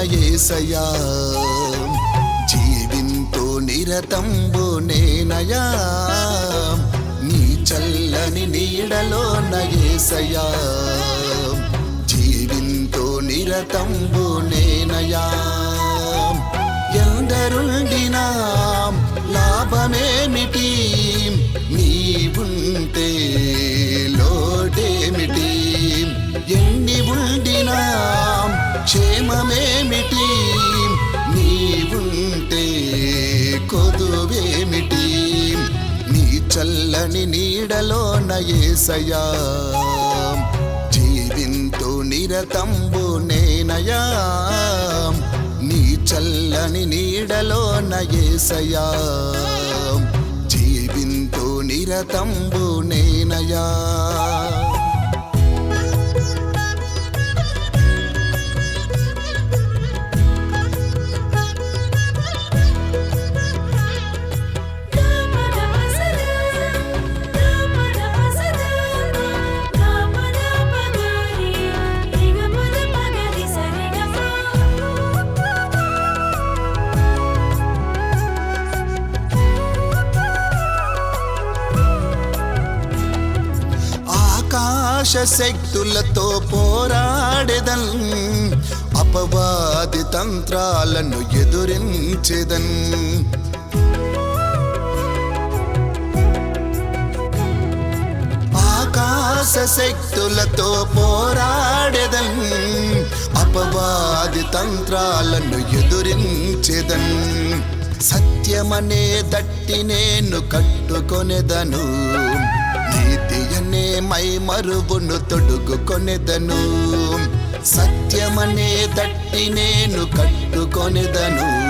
ఏసయ్యా. జీవింతో నిరతంబు నేనయా నీ చల్లని నీడలో ఏసయ్యా. జీవింతో నిరతంబు నేనయా ఎందరుండినా లాభమేమిటి? నీ నీడలో జీవింతు నిరతంబు నేనయా నీ చల్లని నీడలో నయేసయా జీవింతు నిరతంబు నేనయా శక్తులతో పోరాడెదన్ అపవాది తంత్రాలను ఎదురించెదన్. ఆకాశ శక్తులతో పోరాడెదన్ అపవాది తంత్రాలను ఎదురించెదన్. సత్యమనే దట్టి నేను కట్టుకొనెదను. నీతియనే మై మరువును తొడుగుకొనెదను. సత్యమనే దట్టి నేను కట్టుకొనెదను.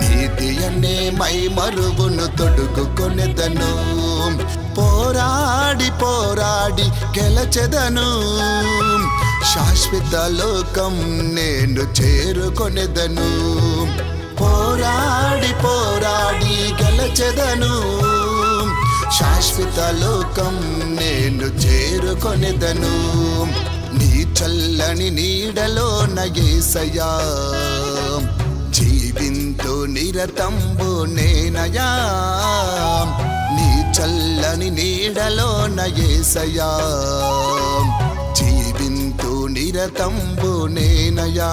నీతియనే మై మరువును తొడుగుకొనెదను. పోరాడి పోరాడి గెలచెదను. శాశ్వత లోకం నేను చేరుకొనెదను. పోరాడి పోరాడి గెలచెదను. శాశ్వత లోకం నేను చేరుకొనిదను. నీ చల్లని నీడలో నయేసయా జీవింతు నిరతంబు నేనయా నీ చల్లని నీడలో నయేసయా జీవింతు నిరతంబు నేనయా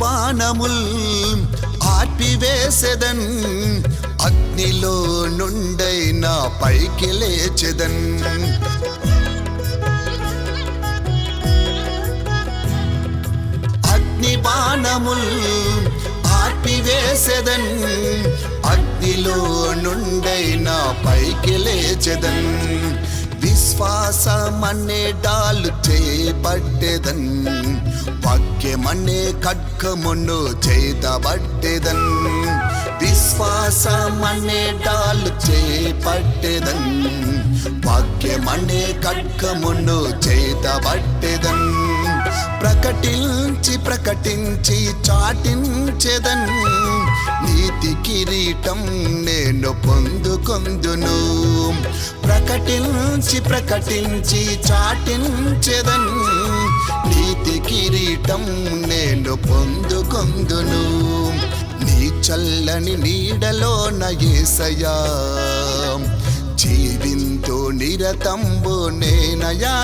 బాణముల్ ఆర్పివేసెదన్ అగ్నిలో నుండైనా పైకి లేచెదన్. అగ్ని బాణముల్ ఆర్పివేసెదన్ అగ్నిలో నుండైనా పైకి లేచెదన్. విశ్వాసమనే డాలు చేపట్టెదన్. వాక్యమనే ఖడ్గమును చేతబట్టెదన్. విశ్వాసమనే డాలు చేపట్టెదన్. వాక్యమనే ఖడ్గమును చేతబట్టెదన్. ప్రకటించి ప్రకటించి చాటించేదన్. కిరీటం నేను పొందుకొందును. ప్రకటించి ప్రకటించి చాటించెదన్. నీతి కిరీటం నేను పొందుకొందును. నీ చల్లని నీడలో నయేసయా జీవింతో నిరతంబు నేనయా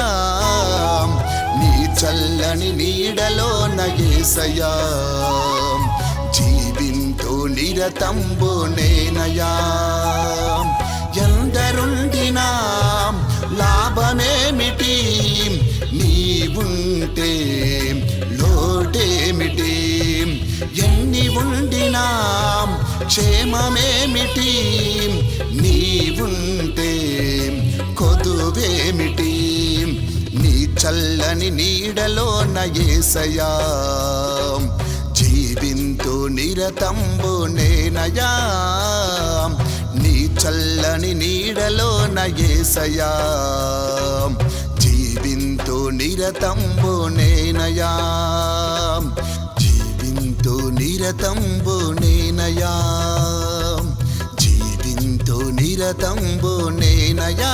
నీ చల్లని నీడలో నయేసయా నిరతంబు నేనయాం? ఎందరుండినా లాభమేమిటి? నీవుంటే లోటేమిటి? ఎన్ని ఉండినా క్షేమమేమిటి? నీవుంటే కొదువేమిటి? నీ చల్లని నీడలో నయేసయా జీవింతు నిరతంబు నేనయా? నీ చల్లని నీడలో నయేసయా జీవింతు నిరతంబు నేనయా? జీవింతు నిరతంబు నేనయా? జీవింతు నిరతంబు నేనయా?